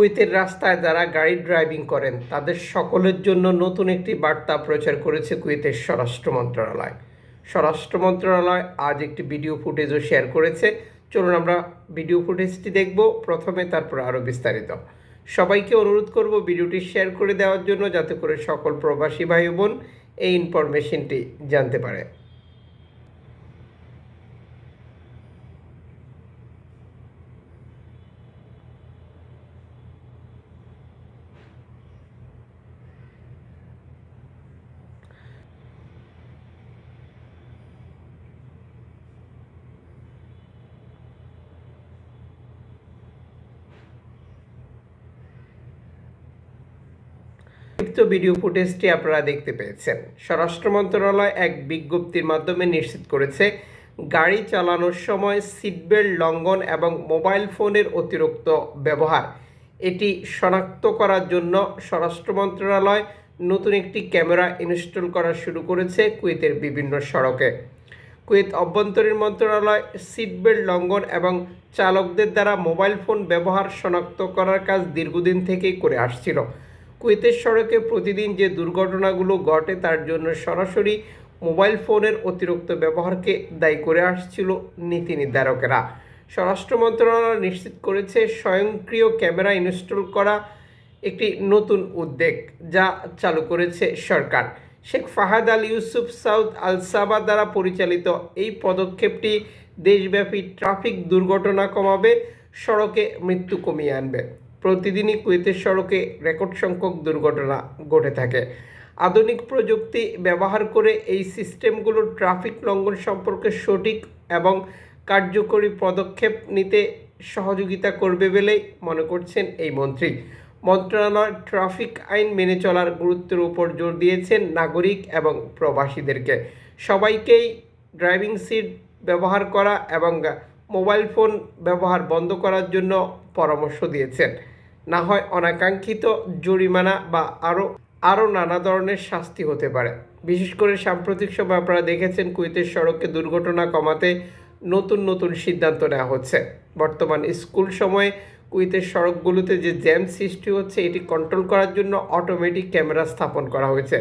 কুয়েতের রাস্তায় যারা গাড়ি ড্রাইভিং করেন, তাদের সকলের জন্য নতুন একটি বার্তা প্রচার করেছে কুয়েতের স্বরাষ্ট্র মন্ত্রণালয়। স্বরাষ্ট্র মন্ত্রণালয় আজ একটি ভিডিও ফুটেজও শেয়ার করেছে। চলুন আমরা ভিডিও ফুটেজটি দেখব, প্রথমে তারপর আরও বিস্তারিত। সবাইকে অনুরোধ করব ভিডিওটি শেয়ার করে দেওয়ার জন্য যাতে করে সকল প্রবাসী ভাই বোন এই ইনফরমেশনটি জানতে পারে। সংক্ষিপ্ত ভিডিও ফুটেজটি আপনারা দেখতে পেয়েছেন। স্বরাষ্ট্র মন্ত্রণালয় এক বিজ্ঞপ্তির মাধ্যমে নিশ্চিত করেছে, গাড়ি চালানোর সময় সিটবেল্ট লঙ্ঘন এবং মোবাইল ফোনের অতিরিক্ত ব্যবহার। এটি শনাক্ত করার জন্য স্বরাষ্ট্র মন্ত্রণালয় নতুন একটি ক্যামেরা ইনস্টল করা শুরু করেছে কুয়েতের বিভিন্ন সড়কে। কুয়েত অভ্যন্তরীণ মন্ত্রণালয় সিটবেল্ট লঙ্ঘন এবং চালকদের দ্বারা মোবাইল ফোন ব্যবহার শনাক্ত করার কাজ দীর্ঘদিন থেকেই করে আসছিল। কুয়েতের সড়কে প্রতিদিন যে দুর্ঘটনাগুলো ঘটে তার জন্য সরাসরি মোবাইল ফোনের অতিরিক্ত ব্যবহারকে দায়ী করে আসছিল নীতি নির্ধারকেরা। স্বরাষ্ট্র মন্ত্রণালয় নিশ্চিত করেছে স্বয়ংক্রিয় ক্যামেরা ইনস্টল করা একটি নতুন উদ্যোগ যা চালু করেছে সরকার। Sheikh Fahad Al Yusuf Saud আল সাবা দ্বারা পরিচালিত এই পদক্ষেপটি দেশব্যাপী ট্রাফিক দুর্ঘটনা কমাবে, সড়কে মৃত্যু কমিয়ে আনবে। প্রতিদিনই কুয়েতের সড়কে রেকর্ড সংখ্যক দুর্ঘটনা ঘটে থাকে। আধুনিক প্রযুক্তি ব্যবহার করে এই সিস্টেমগুলো ট্রাফিক লঙ্ঘন সম্পর্কে সঠিক এবং কার্যকরী পদক্ষেপ নিতে সহযোগিতা করবে বলেই মনে করছেন এই মন্ত্রী। মন্ত্রণালয় ট্রাফিক আইন মেনে চলার গুরুত্বের উপর জোর দিয়েছেন নাগরিক এবং প্রবাসীদেরকে। সবাইকেই ড্রাইভিং সিট ব্যবহার করা এবং মোবাইল ফোন ব্যবহার বন্ধ করার জন্য পরামর্শ দিয়েছেন। না হয় অনাকাঙ্ক্ষিত জরিমানা বা আরও আরও নানা ধরনের শাস্তি হতে পারে। বিশেষ করে সাম্প্রতিক সময় আপনারা দেখেছেন কুয়েতের সড়কে দুর্ঘটনা কমাতে নতুন নতুন সিদ্ধান্ত নেওয়া হচ্ছে। বর্তমান স্কুল সময়ে কুয়েতের সড়কগুলোতে যে জ্যাম সৃষ্টি হচ্ছে, এটি কন্ট্রোল করার জন্য অটোমেটিক ক্যামেরা স্থাপন করা হয়েছে।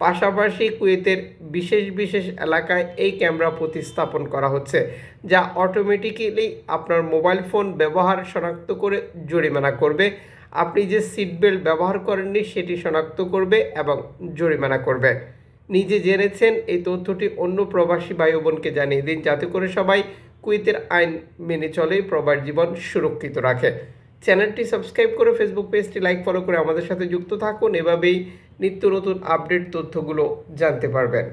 পাশাপাশি কুয়েতের বিশেষ বিশেষ এলাকায় এই ক্যামেরা প্রতিস্থাপন করা হচ্ছে, যা অটোমেটিক্যালি আপনার মোবাইল ফোন ব্যবহার শনাক্ত করে জরিমানা করবে। আপনি যে সিট বেল্ট ব্যবহার করেননি, সেটি শনাক্ত করবে এবং জরিমানা করবে। নিজে জেনেছেন এই তথ্যটি অন্য প্রবাসী ভাই বোনকে জানিয়ে দিন, যাতে করে সবাই কুয়েতের আইন মেনে চলে প্রবাস জীবন সুরক্ষিত রাখে। চ্যানেলটি সাবস্ক্রাইব করে ফেসবুক পেজটি লাইক ফলো করে আমাদের সাথে যুক্ত থাকুন। এভাবেই নিত্য নতুন আপডেট তথ্যগুলো জানতে পারবেন।